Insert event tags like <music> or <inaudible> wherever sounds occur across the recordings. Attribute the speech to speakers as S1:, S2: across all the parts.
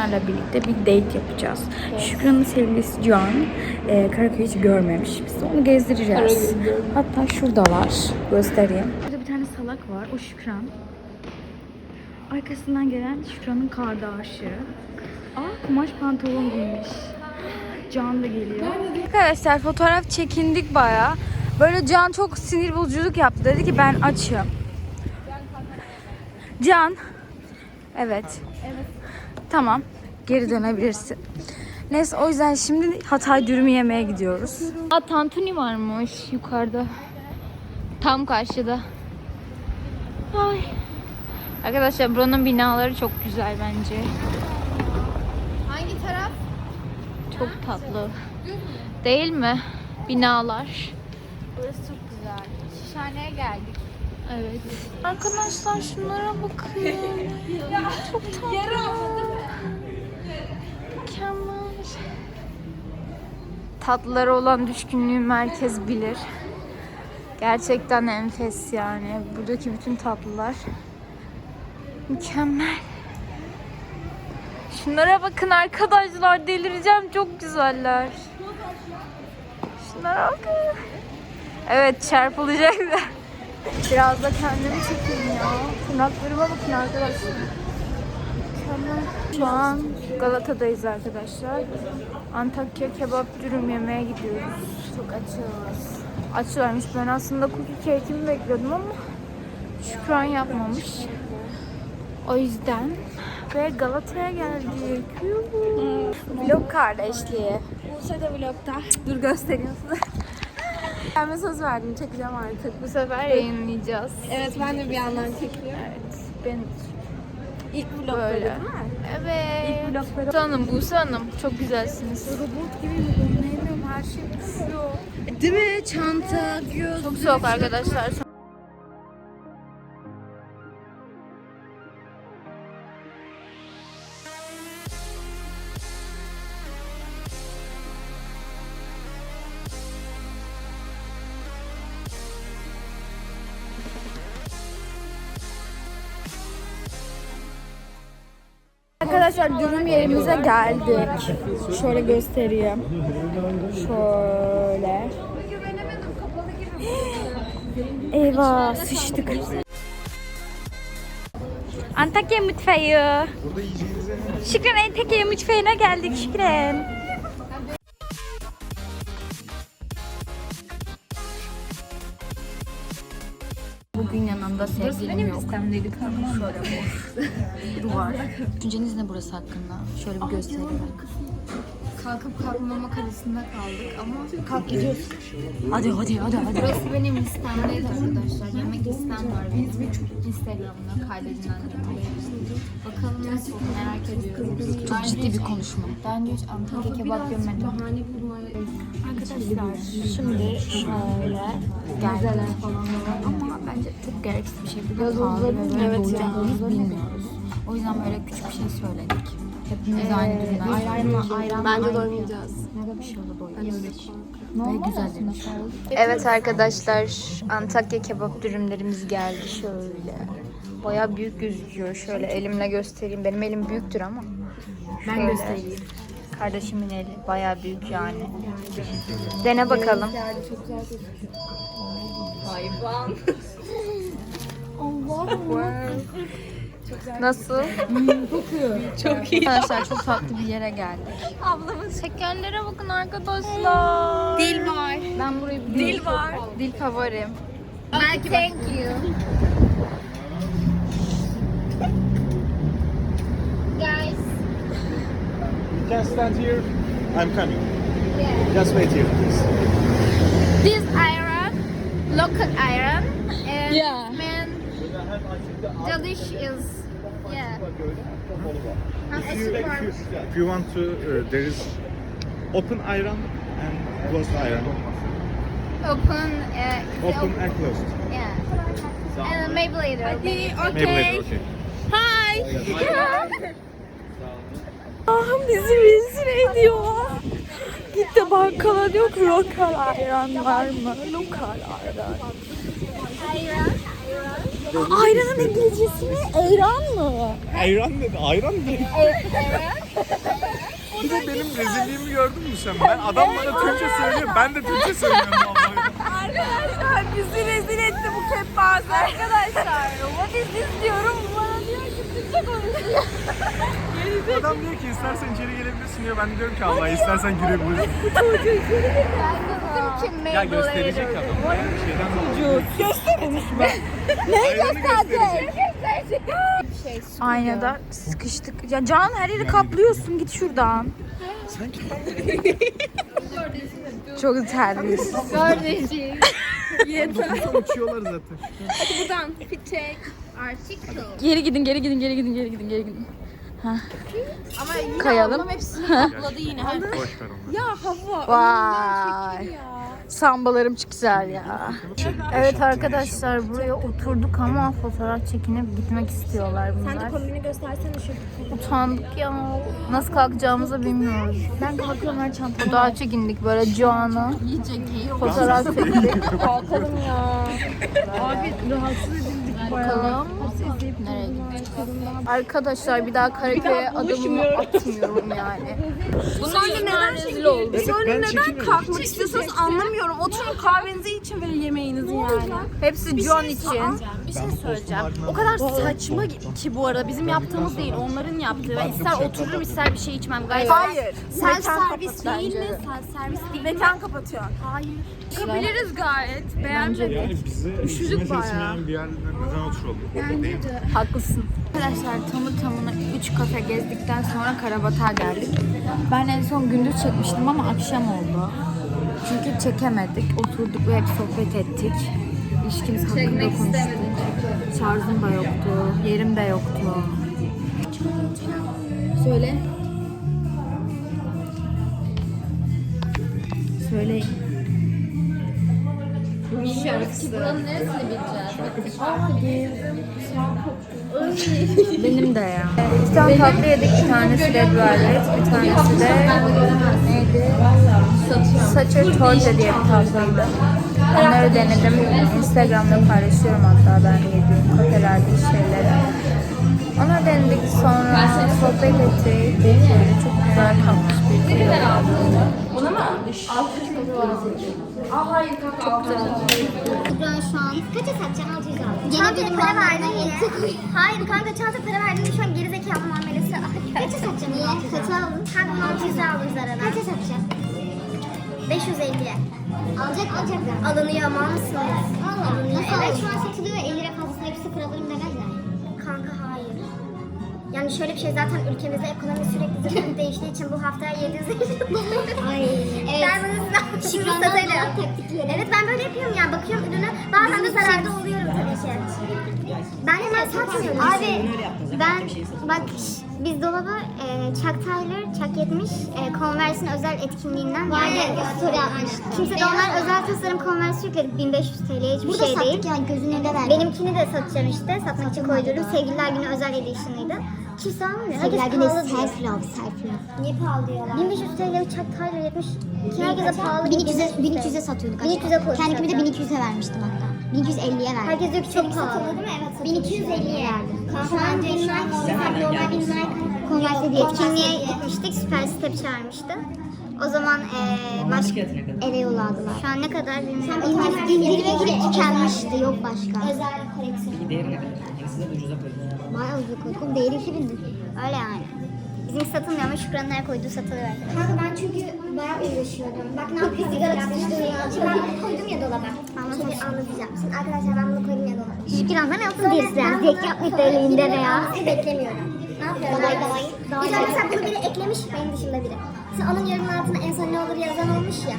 S1: onlarla birlikte bir date yapacağız. Şükran'ın sevgilisi Can e, Karaköy'ü hiç görmemiş. Biz de onu gezdireceğiz. Hatta şuradalar. Göstereyim. Burada bir tane salak var. O Şükran. Arkasından gelen Şükran'ın kardeşi. Aa kumaş pantolon giymiş. Can da geliyor. Arkadaşlar fotoğraf çekindik baya. Böyle Can çok sinir bozuculuk yaptı. Dedi ki ben açım. Can. Evet. Evet. Tamam. Geri dönebilirsin. Neyse o yüzden şimdi Hatay dürümü yemeye gidiyoruz.
S2: Aa tantuni varmış yukarıda. Tam karşıda. Ay. Arkadaşlar buranın binaları çok güzel bence.
S3: Hangi taraf?
S2: Çok tatlı. Değil mi? Binalar.
S3: Burası çok güzel. Şişhaneye geldik.
S2: Evet. Arkadaşlar şunlara bakın. <laughs> Çok tatlı. Tatlılara olan düşkünlüğümü herkes bilir. Gerçekten enfes yani. Buradaki bütün tatlılar mükemmel. Şunlara bakın arkadaşlar delireceğim çok güzeller. Şunlara bakın. Evet çarpılacak da. Biraz da kendimi çekeyim ya. Tırnaklarıma bakın arkadaşlar. Şu an Galata'dayız arkadaşlar. Antakya kebap dürüm yemeye gidiyoruz. Çok açıyoruz. Açıyorlarmış. Ben aslında cookie cake'imi bekliyordum ama Şükran yapmamış. O yüzden ve Galata'ya geldik. Vlog kardeşliği.
S3: Buse de vlogta.
S1: Dur gösteriyorsun. <laughs>
S3: Kendime söz verdim çekeceğim artık.
S2: Bu sefer yayınlayacağız.
S3: Evet ben de bir yandan çekiyorum.
S2: Evet. Ben
S3: İlk vlog
S2: Böyle.
S3: değil mi?
S2: Evet.
S1: İlk vlogları-
S2: Buse Hanım, Buse Hanım çok güzelsiniz.
S1: Robot gibi neyim her şey düşüyor.
S3: Değil mi? Çanta, göz.
S2: Çok soğuk arkadaşlar.
S1: Arkadaşlar dürüm yerimize geldik. Şöyle göstereyim. Şöyle. <gasps> Eyvah sıçtık. Antakya mutfağı. Şükran Antakya mutfağına geldik Şükran. Yanında sevgilim yok. Şöyle boş. Duvar. Düşünceniz ne burası hakkında? Şöyle bir göstereyim.
S2: Kalkıp kalkmamak arasında kaldık ama kalk gidiyoruz.
S1: Hadi hadi hadi hadi.
S2: Burası benim listemdeydi arkadaşlar. Yemek listem var benim. Instagram'da kaydedilen Bakalım nasıl merak ediyorum.
S1: Çok ciddi bir konuşma.
S2: Önce hiç Antakya kebap yemedim.
S1: Arkadaşlar şimdi şöyle geldik ama gereksiz bir şey pahalı ve böyle
S3: evet ya.
S1: doyacağımızı bilmiyoruz. O yüzden böyle küçük bir şey söyledik. Hepimiz aynı durumdan.
S3: Ayran, ayran. Bence doymayacağız.
S1: Ne bir şey oldu doyuyoruz. Ve güzel demiş.
S2: Evet arkadaşlar Antakya kebap dürümlerimiz geldi şöyle. Baya büyük gözüküyor. Şöyle elimle göstereyim. Benim elim büyüktür ama. Ben göstereyim. Kardeşimin eli baya büyük yani. Dene bakalım. Nasıl?
S1: Çok iyi. Arkadaşlar çok tatlı bir yere geldik.
S2: Ablamın şekerlere bakın arkadaşlar.
S3: Dil var.
S2: Ben burayı Dil var. Dil favorim.
S3: Belki thank you. Guys.
S4: You can stand here. I'm coming. Just wait here, please.
S3: This iron, local iron, and
S1: Yeah.
S3: İs yeah.
S4: If you, if you, if you want to, uh, there is open iron and closed iron.
S3: Open, uh, it's
S4: Open and closed.
S3: yeah. And maybe later. Okay.
S4: Maybe later, okay.
S3: Hi. <laughs>
S1: Ahım bizi rezil ediyor. Gitti bakkala diyor ki lokal ayran var mı? Lokal ayran. Ayranın İngilizcesi ne? Eyran mı?
S4: Ayran dedi. Ayran dedi. Bir de benim rezilliğimi gördün mü sen? Ben adam bana Türkçe söylüyor. Ben de Türkçe söylüyorum vallahi.
S1: Arkadaşlar bizi rezil etti bu kepaze. Arkadaşlar what is this diyorum. Bu Bana diyor ki Türkçe konuşuyor. <laughs>
S4: Adam diyor ki istersen içeri gelebilirsin diyor. Ben diyorum ki Allah istersen girebilirsin. Ya gösterecek adam. Ya şeyden dolayı.
S1: Göstermiş
S4: Neyi gösterecek?
S1: Aynada sıkıştık. Ya Can her yeri kaplıyorsun git şuradan.
S4: Sen kim?
S1: Çok terbiyesiz.
S3: Kardeşim.
S4: Uçuyorlar zaten.
S3: Buradan fit check article.
S1: Geri gidin geri gidin geri gidin geri gidin geri gidin.
S3: Ama yine
S1: Kayalım.
S3: ablam hepsini <laughs> kapladı yine.
S4: Boş ver onu.
S1: Vay. Sambalarım çok güzel ya. Evet arkadaşlar buraya oturduk ama fotoğraf çekinip gitmek istiyorlar bunlar. Sen de kombini göstersene şu. Utandık ya. Nasıl kalkacağımızı bilmiyoruz. Ben kalkıyorum her çantamı. Fotoğraf çekindik böyle Joan'a. Fotoğraf çektik. <laughs> Kalkalım ya. Abi rahatsız edildik bakalım. Nereye gittik? Arkadaşlar bir daha Karaköy'e adımımı atmıyorum yani.
S2: Sonra neden rezil oldu?
S4: Evet,
S2: Sonra neden kalkmak istiyorsanız anlamıyorum. Oturun kahvenizi için ve yemeğinizi yani.
S1: Hepsi John için.
S2: Bir şey söyleyeceğim. O kadar saçma ki bu arada bizim yaptığımız değil onların yaptığı. Ben ister otururum ister bir şey içmem. Gayet
S1: Hayır.
S2: Sen servis değil mi?
S1: de.
S2: Sen servis değil mi?
S1: Mekan kapatıyorsun.
S2: Hayır. Çıkabiliriz gayet. Beğenmedim.
S4: Yani bize hizmet etmeyen bir yerde neden oturalım? Değil mi?
S1: Haklısın. Arkadaşlar tamı tamına 3 kafe gezdikten sonra Karabat'a geldik. Ben en son gündüz çekmiştim ama akşam oldu. Çünkü çekemedik. Oturduk ve hep sohbet ettik. İlişkimiz hakkında konuştuk. Şarjım da yoktu. Yerim de yoktu. Söyle. Söyleyin.
S3: Buranın neresini bileceğiz?
S1: Benim de ya. İki tane tatlı yedik. Bir tanesi red velvet, bir tanesi de neydi? Saçır torta diye bir tatlıydı. Onları denedim. Instagram'da paylaşıyorum hatta ben yediğim kafelerde şeyleri. Onları denedik. Sonra sohbet ettik. Böyle çok güzel kalmış bir video.
S3: Kübra şu an kaça satacaksın? 600 aldım. Yine benim para verdin yine. Hayır kanka çanta para verdin şu an gerizekalı muamelesi. Kaça satacaksın? Niye? Kaça aldın? Kanka 600 aldım zarara. Kaça satacaksın? 550'ye. Alacak alacaklar. Alınıyor ama mısınız? Alınıyor. Evet şu an satılıyor 50 lira fazlasına hep sıfır alırım demezler. Kanka hayır. Yani şöyle bir şey zaten ülkemizde ekonomi sürekli zıplık değiştiği için bu haftaya 750 <laughs> Ay evet. Ben bunu size satarım. Evet ben böyle yapıyorum yani bakıyorum ürüne bazen de zararda oluyorum tabii ki. Ben hemen satmıyorum. Abi ben bak biz dolaba e, Chuck Taylor, Chuck 70 e, Converse'in özel etkinliğinden yani story atmış. Kimse de onlar özel tasarım Converse yükledik 1500 TL'ye hiçbir şey değil. yani gözünün önünde ver. Benimkini de satacağım işte satmak için koydururum. Sevgililer günü özel edition'ıydı. Kimse almıyor. Sevgililer günü self love, self love. Niye pahalı diyorlar? 1500 TL Chuck Taylor 70 ki herkese pahalı.
S5: 1200'e 1200'e satıyorduk.
S3: 1200'e koyduk.
S5: Kendikimi de 1200'e vermiştim hatta. 1250'ye verdim.
S3: Herkes diyor ki çok pahalı. değil mi? Evet 1250'ye verdim. Şu an bir Nike, normal
S5: Konverse diye
S3: etkinliğe gitmiştik. Süper Step çağırmıştı. O zaman eee başka
S5: eve yolladılar.
S3: şu an ne kadar bilmiyorum.
S5: İndir, indirime girip tükenmişti. Yok başka.
S3: özel koleksiyon.
S5: Bayağı ucuz koyduk. Değeri 2000 'di.
S3: Öyle yani. Bizim satılmıyor ama Şükran'ın her koyduğu satılıyor.
S5: Kanka ben çünkü bayağı uğraşıyordum. Bak ne yapayım sigara.
S3: Şimdi ben koydum ya dolaba. Anlatacağım. Arkadaşlar ben bunu koydum ya dolaba. Şükran'dan yaptım diye size. Zevk yapmayıp da elinde veya. Beklemiyorum. Ne yapıyorum?
S5: Kolay kolay.
S3: Tane mesela bunu biri eklemiş benim dışında biri. Şimdi onun yorumun altına en son ne olur yazan olmuş ya.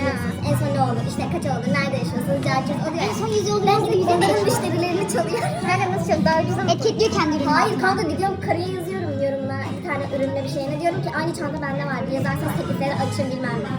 S3: Ya, en son ne olur? İşte kaç olur? Nerede yaşıyorsunuz? Cahil O diyor. En son yüz olur. Ben gidip onların müşterilerini çalıyor. <laughs> Nerede nasıl çalıyor? Daha ucuz ama.
S5: Etiketliyor kendi ürünü.
S3: Hayır kanka gidiyorum karıya yazıyorum yorumuna bir tane ürünle bir şeyine diyorum ki aynı çanta bende var yazarsanız teklifleri açın bilmem ne.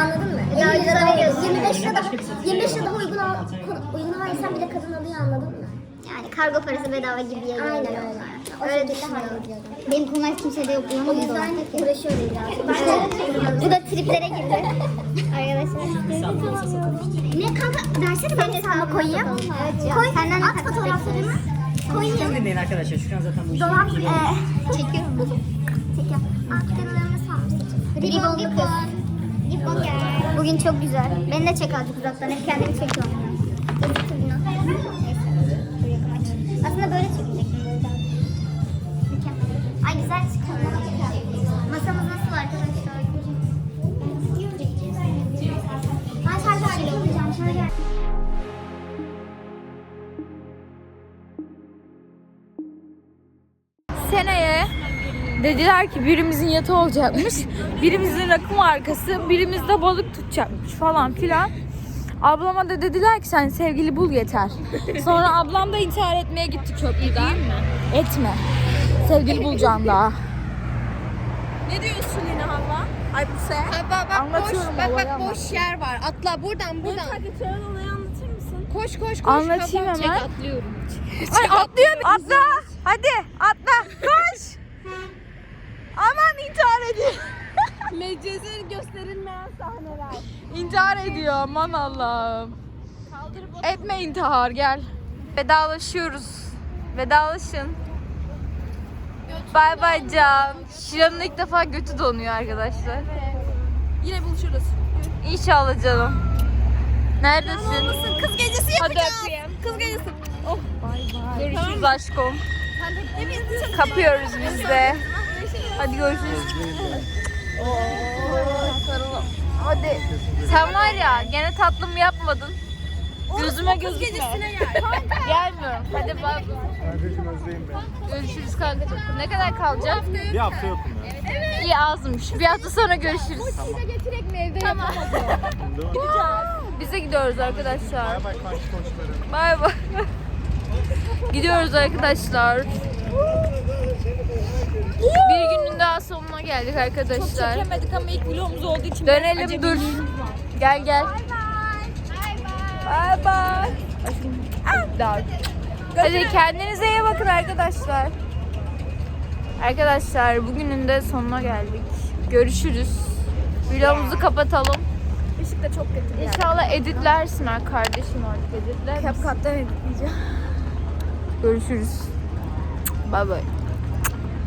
S3: Anladın mı? 50 lira veriyoruz. 25 lira daha, 25 lira daha uygun, al, uyguna versen bile kadın kargo parası bedava gibi yazıyor. Aynen öyle.
S5: o şekilde hallediyordum. Benim konular kimsede yok. O yüzden uğraşıyordu biraz. Bu da triplere girdi. Arkadaşlar. Ne kanka versene ben hesabıma koyayım. Evet Koy. Senden at fotoğraflarımı. Koyayım.
S6: Dinleyin arkadaşlar Şükran zaten bu işi
S5: Dolap e, çekiyorum. Çekiyorum. Aktarılarımı salmıştım. Ribon gel. Bugün çok güzel. Beni de çek azıcık uzaktan. Hep kendimi çekiyorum.
S1: Dediler ki birimizin yatı olacakmış. Birimizin rakım arkası, birimiz de balık tutacakmış falan filan. Ablama da dediler ki sen sevgili bul yeter. Sonra ablam da intihar etmeye gitti köprüden. Etme. Sevgili bulacağım daha.
S2: Ne diyorsun yine hava? Ay bu se.
S7: Bak bak
S1: Anlatıyorum
S7: boş, bak
S1: olayı
S7: bak
S1: ama.
S7: boş yer var. Atla buradan buradan.
S2: Hadi sen olayı anlatır mısın?
S7: Koş koş koş.
S1: Anlatayım
S7: Kafam çek,
S1: hemen.
S7: atlıyorum.
S1: Ay atlıyor Atla. Hadi atla. Koş. Aman intihar ediyor. <laughs>
S2: Mecezi gösterilmeyen sahneler.
S1: İntihar ediyor aman Allah'ım. Etme intihar gel. Vedalaşıyoruz. Vedalaşın. Bay bay Can. Şiran'ın ilk defa götü donuyor arkadaşlar.
S2: Yine buluşuruz.
S1: İnşallah canım. Neredesin?
S2: Kız gecesi
S1: Hadi
S2: yapacağız.
S1: öpeyim.
S2: Kız gecesi.
S1: Görüşürüz aşkım. Kapıyoruz biz de. Hadi görüşürüz. Hadi. Sen var ya gene tatlım yapmadın. Gözüme gözükme. <laughs> Gelmiyorum. Hadi bak.
S4: Kardeşim özleyin beni.
S1: Görüşürüz kanka. Ne kadar kalacak?
S4: Bir hafta yokum ya.
S1: İyi azmış. Bir hafta sonra görüşürüz. Tamam. <laughs> Bize gidiyoruz arkadaşlar.
S4: Bay bay kanki koçlarım.
S1: Bay bay. Gidiyoruz arkadaşlar. Bir günün daha sonuna geldik arkadaşlar.
S2: Çekemedik ama ilk vlogumuz olduğu için
S1: Dönelim dur. Gel gel. Bay bay. Dar. Hadi kendinize iyi bakın arkadaşlar. Arkadaşlar bugünün de sonuna geldik. Görüşürüz. Vlogumuzu kapatalım.
S2: Işık da çok kötü.
S1: İnşallah editlersin ha kardeşim artık editler.
S2: Hep kattan editleyeceğim.
S1: Görüşürüz. Bay bay.